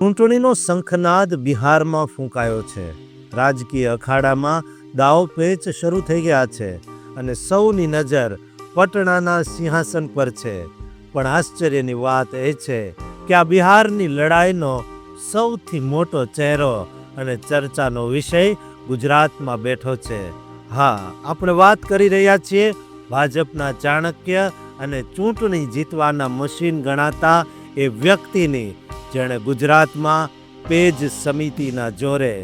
ચૂંટણીનો શંખનાદ બિહારમાં ફૂંકાયો છે. રાજકીય અખાડામાં દાવપેચ શરૂ થઈ ગયા છે અને સૌની નજર પટણાના સિંહાસન પર છે. પણ આશ્ચર્યની વાત એ છે કે આ બિહારની લડાઈનો સૌથી મોટો ચહેરો અને ચર્ચાનો વિષય ગુજરાતમાં બેઠો છે. હા, આપણે વાત કરી રહ્યા છીએ ભાજપના ચાણક્ય અને ચૂંટણી જીતવાના મશીન ગણાતા એ વ્યક્તિની જેણે ગુજરાતમાં પેજ સમિતિના જોરે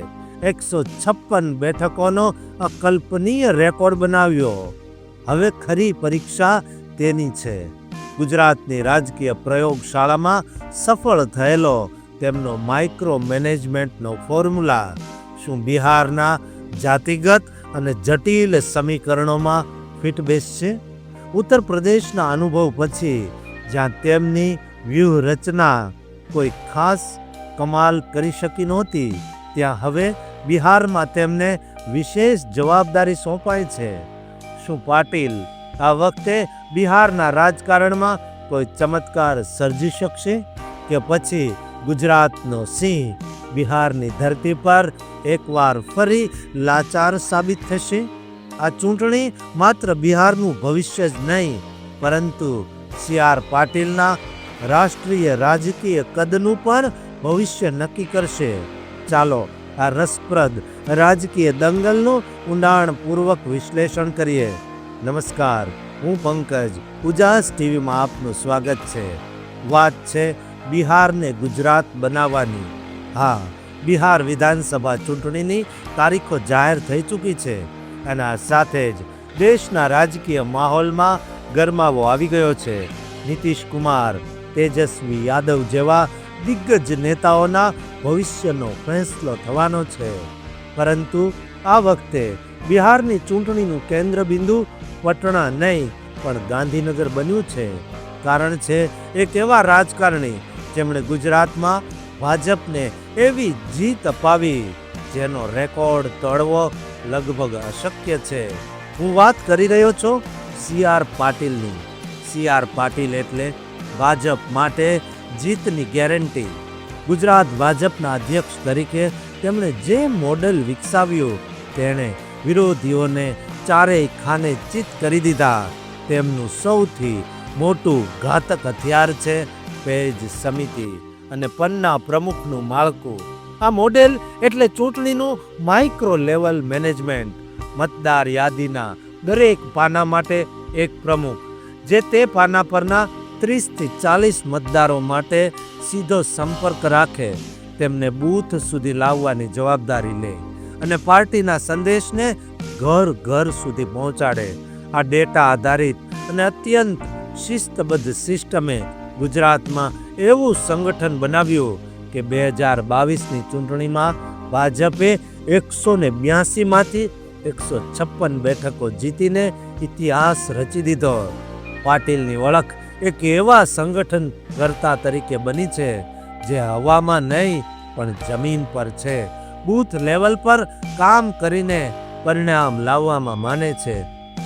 એકસો છપ્પન બેઠકોનો અકલ્પનીય રેકોર્ડ બનાવ્યો. હવે ખરી પરીક્ષા તેની છે. ગુજરાતની રાજકીય પ્રયોગશાળામાં સફળ થયેલો તેમનો માઇક્રો મેનેજમેન્ટનો ફોર્મ્યુલા, શું બિહારના જાતિગત અને જટિલ સમીકરણોમાં ફિટ બેસશે? ઉત્તર પ્રદેશના અનુભવ પછી જ્યાં તેમની વ્યૂહરચના કોઈ ખાસ કમાલ કરી શકી નહોતી. ત્યાં હવે બિહારમાં તેમને વિશેષ જવાબદારી સોંપાઈ છે. શું પાટીલ, આ વખતે બિહારના રાજકારણમાં કોઈ ચમત્કાર સર્જી શકશે? કે પછી ગુજરાતનો સિંહ બિહારની ધરતી પર એકવાર ફરી લાચાર સાબિત થશે? આ ચૂંટણી માત્ર બિહારનું ભવિષ્ય જ નહીં, પરંતુ સી આર પાટીલના રાષ્ટ્રીય રાજકીય કદનું પણ ભવિષ્ય નક્કી કરશે. ચાલો, આ રસપ્રદ રાજકીય દંગલનું ઊંડાણપૂર્વક વિશ્લેષણ કરીએ. નમસ્કાર, હું પંકજ, ઉજાસ ટીવીમાં આપનું સ્વાગત છે. વાત છે બિહારને ગુજરાત બનાવવાની. હા, બિહાર વિધાનસભા ચૂંટણીની તારીખો જાહેર થઈ ચૂકી છે અને આ સાથે જ દેશના રાજકીય માહોલમાં ગરમાવો આવી ગયો છે. નીતિશ કુમાર તેજસ્વી યાદવ જેવા દિગ્ગજ નેતાઓના ભવિષ્યનો ફેંસલો થવાનો છે. પરંતુ આ વખતે બિહારની ચૂંટણીનું કેન્દ્ર બિંદુ પટણા નહીં, પણ ગાંધીનગર બન્યું છે. કારણ છે, એક એવા રાજકારણી જેમણે ગુજરાતમાં ભાજપને એવી જીત અપાવી, જેનો રેકોર્ડ તળવો લગભગ અશક્ય છે. હું વાત કરી રહ્યો છું સી આર પાટીલની. સી આર પાટીલ એટલે ભાજપ માટે જીતની ગેરંટી. ગુજરાત ભાજપના અધ્યક્ષ તરીકે તેમણે જે મોડેલ વિકસાવ્યું, તેણે વિરોધીઓને ચારેય ખાને ચિત કરી દીધા. તેમનું સૌથી મોટું ઘાતક હથિયાર છે પેજ સમિતિ અને પન્ના પ્રમુખનું માળખું. આ મોડેલ એટલે ચૂંટણીનું માઇક્રો લેવલ મેનેજમેન્ટ, મતદાર યાદીના દરેક પાના માટે એક પ્રમુખ, જે તે પાના પરના ત્રીસથી ચાલીસ મતદારો માટે સીધો સંપર્ક રાખે, તેમને બૂથ સુધી લાવવાની જવાબદારી લે અને પાર્ટીના સંદેશને ઘર ઘર સુધી પહોંચાડે. આ ડેટા આધારિત અને અત્યંત શિસ્તબદ્ધ સિસ્ટમે ગુજરાતમાં એવું સંગઠન બનાવ્યું કે બે હજાર બાવીસની ચૂંટણીમાં ભાજપે એકસો ને બ્યાસીમાંથી એકસો છપ્પન બેઠકો જીતીને ઇતિહાસ રચી દીધો. પાટીલની ઓળખ એક એવા સંગઠન કરતા તરીકે બની છે જે હવામાં નહીં, પણ જમીન પર છે. બૂથ લેવલ પર કામ કરીને પરિણામ લાવવામાં માને છે.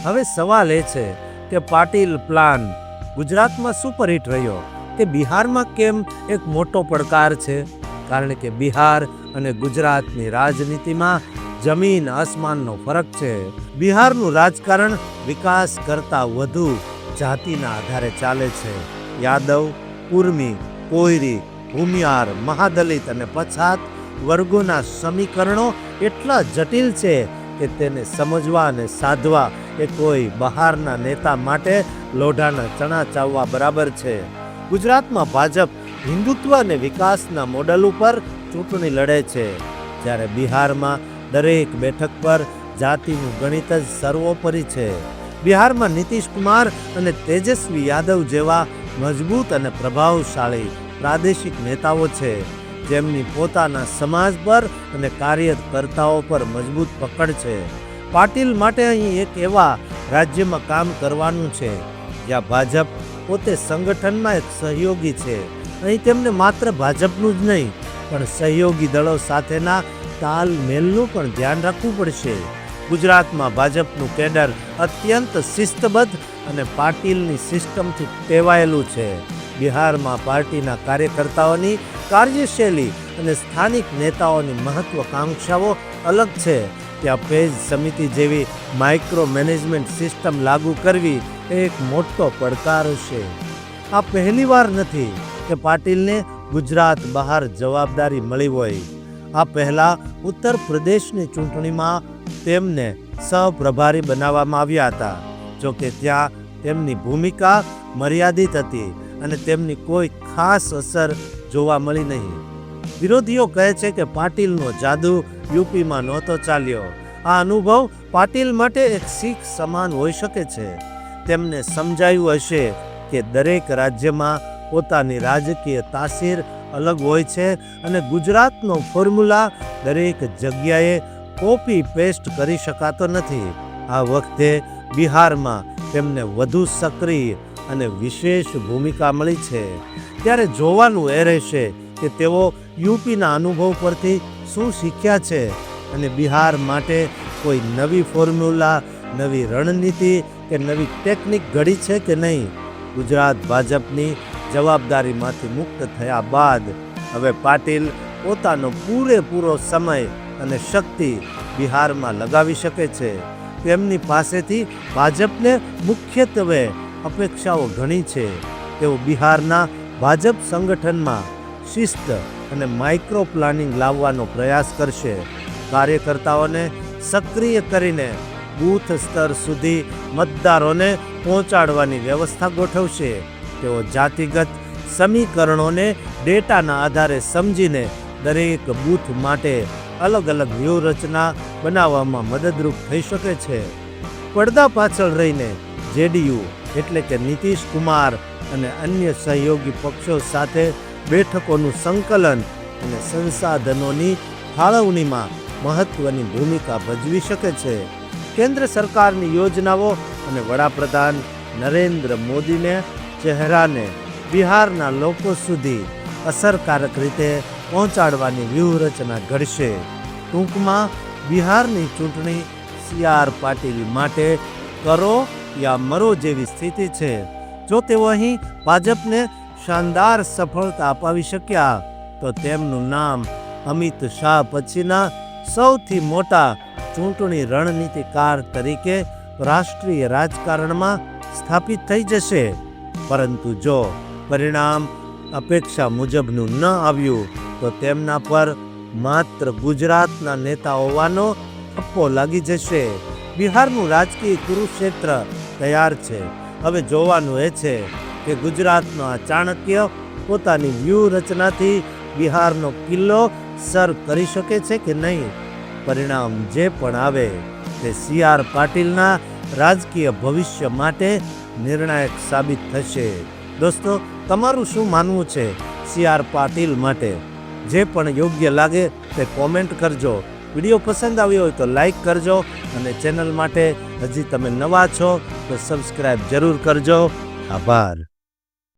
હવે સવાલ એ છે કે પાટીલ પ્લાન ગુજરાતમાં સુપરહિટ રહ્યો તે બિહારમાં કેમ એક મોટો પડકાર છે? કારણ કે બિહાર અને ગુજરાતની રાજનીતિમાં જમીન આસમાનનો ફરક છે. બિહારનું રાજકારણ વિકાસ કરતાં વધુ જાતિના આધારે ચાલે છે. યાદવ કુર્મી કોયરી, ભૂમિયાર, મહાદલિત અને પછાત વર્ગોના સમીકરણો એટલા જટિલ છે કે તેને સમજવા અને સાધવા એ કોઈ બહારના નેતા માટે લોઢાના ચણા ચાવવા બરાબર છે. ગુજરાતમાં ભાજપ હિન્દુત્વ અને વિકાસના મોડલ ઉપર ચૂંટણી લડે છે. જ્યારે બિહારમાં દરેક બેઠક પર જાતિનું ગણિત જ સર્વોપરી છે. બિહારમાં નીતિશ કુમાર અને તેજસ્વી યાદવ જેવા મજબૂત અને પ્રભાવશાળી પ્રાદેશિક નેતાઓ છે. જેમની પોતાના સમાજ પર અને કાર્યકર્તાઓ પર મજબૂત પકડ છે. પાટીલ માટે અહીં એક એવા રાજ્યમાં કામ કરવાનું છે, જ્યાં ભાજપ પોતે સંગઠનમાં એક સહયોગી છે. અહીં તેમને માત્ર ભાજપનું જ નહીં, પણ સહયોગી દળો સાથેના તાલમેલનું પણ ધ્યાન રાખવું પડશે. ગુજરાતમાં ભાજપનું કેડર અત્યંત શિસ્તબદ્ધ અને પાટીલની સિસ્ટમથી ટેવાયેલું છે. બિહારમાં પાર્ટીના કાર્યકર્તાઓની કાર્યશૈલી અને સ્થાનિક નેતાઓની મહત્વકાંક્ષાઓ અલગ છે. ત્યાં પેજ સમિતિ જેવી માઇક્રો મેનેજમેન્ટ સિસ્ટમ લાગુ કરવી એ એક મોટો પડકાર છે. આ પહેલીવાર નથી કે પાટીલને ગુજરાત બહાર જવાબદારી મળી હોય. આ પહેલા ઉત્તર પ્રદેશની ચૂંટણીમાં તેમને સહપ્રભારી બનાવવામાં આવ્યા હતા. જોકે ત્યાં તેમની ભૂમિકા મર્યાદિત હતી અને તેમની કોઈ ખાસ અસર જોવા મળી નહીં. વિરોધીઓ કહે છે કે પાટીલનો જાદુ યુપીમાં નહોતો ચાલ્યો. આ અનુભવ પાટીલ માટે એક શીખ સમાન હોઈ શકે છે. તેમને સમજાયું હશે કે દરેક રાજ્યમાં પોતાની રાજકીય તાસીર અલગ હોય છે અને ગુજરાતનો ફોર્મ્યુલા દરેક જગ્યાએ કોપી પેસ્ટ કરી શકાતો નથી. આ વખતે બિહારમાં તેમને વધુ સક્રિય અને વિશેષ ભૂમિકા મળી છે. ત્યારે જોવાનું એ રહેશે કે તેઓ યુપીના અનુભવ પરથી શું શીખ્યા છે અને બિહાર માટે કોઈ નવી ફોર્મ્યુલા, નવી રણનીતિ કે નવી ટેકનિક ઘડી છે કે નહીં? ગુજરાત ભાજપની જવાબદારીમાંથી મુક્ત થયા બાદ હવે પાટીલ પોતાનો પૂરેપૂરો સમય અને શક્તિ બિહારમાં લગાવી શકે છે. તેમની પાસેથી ભાજપને મુખ્યત્વે અપેક્ષાઓ ઘણી છે. તેઓ બિહારના ભાજપ સંગઠનમાં શિસ્ત અને માઇક્રો પ્લાનિંગ લાવવાનો પ્રયાસ કરશે. કાર્યકર્તાઓને સક્રિય કરીને બૂથ સ્તર સુધી મતદારોને પહોંચાડવાની વ્યવસ્થા ગોઠવશે. તેઓ જાતિગત સમીકરણોને ડેટાના આધારે સમજીને દરેક બૂથ માટે અલગ અલગ વ્યૂહરચના બનાવવામાં મદદરૂપ થઈ શકે છે. પડદા પાછળ રહીને જેડીયુ એટલે કે નીતિશ કુમાર અને અન્ય સહયોગી પક્ષો સાથે બેઠકોનું સંકલન અને સંસાધનોની ફાળવણીમાં મહત્વની ભૂમિકા ભજવી શકે છે. કેન્દ્ર સરકારની યોજનાઓ અને વડાપ્રધાન નરેન્દ્ર મોદીને ચહેરાને બિહારના લોકો સુધી અસરકારક રીતે પહોંચાડવાની વ્યૂહરચના ઘડશે. ટૂંકમાં બિહારની ચૂંટણી સી આર પાટીલ માટે કરો યા મરો જેવી સ્થિતિ છે. જો તેઓ અહીં ભાજપને શાનદાર સફળતા અપાવી શક્યા, તો તેમનું નામ અમિત શાહ પછીના સૌથી મોટા ચૂંટણી રણનીતિકાર તરીકે રાષ્ટ્રીય રાજકારણમાં સ્થાપિત થઈ જશે. પરંતુ જો પરિણામ અપેક્ષા મુજબનું ન આવ્યું તો તેમના પર માત્ર ગુજરાતના નેતા હોવાનો ઠપ્પો લાગી જશે. બિહારનું રાજકીય કુરુક્ષેત્ર તૈયાર છે. હવે જોવાનું એ છે કે ગુજરાતનો આ ચાણક્ય પોતાની વ્યૂહરચનાથી બિહારનો કિલ્લો સર કરી શકે છે કે નહીં? પરિણામ જે પણ આવે તે સી આર પાટીલના રાજકીય ભવિષ્ય માટે નિર્ણાયક સાબિત થશે. દોસ્તો, તમારું શું માનવું છે સી આર પાટીલ માટે? જે પણ યોગ્ય લાગે તે કોમેન્ટ કરજો. વીડિયો પસંદ આવ્યો હોય તો લાઈક કરજો અને ચેનલ માટે હજી તમે નવા છો તો સબસ્ક્રાઈબ જરૂર કરજો. આભાર.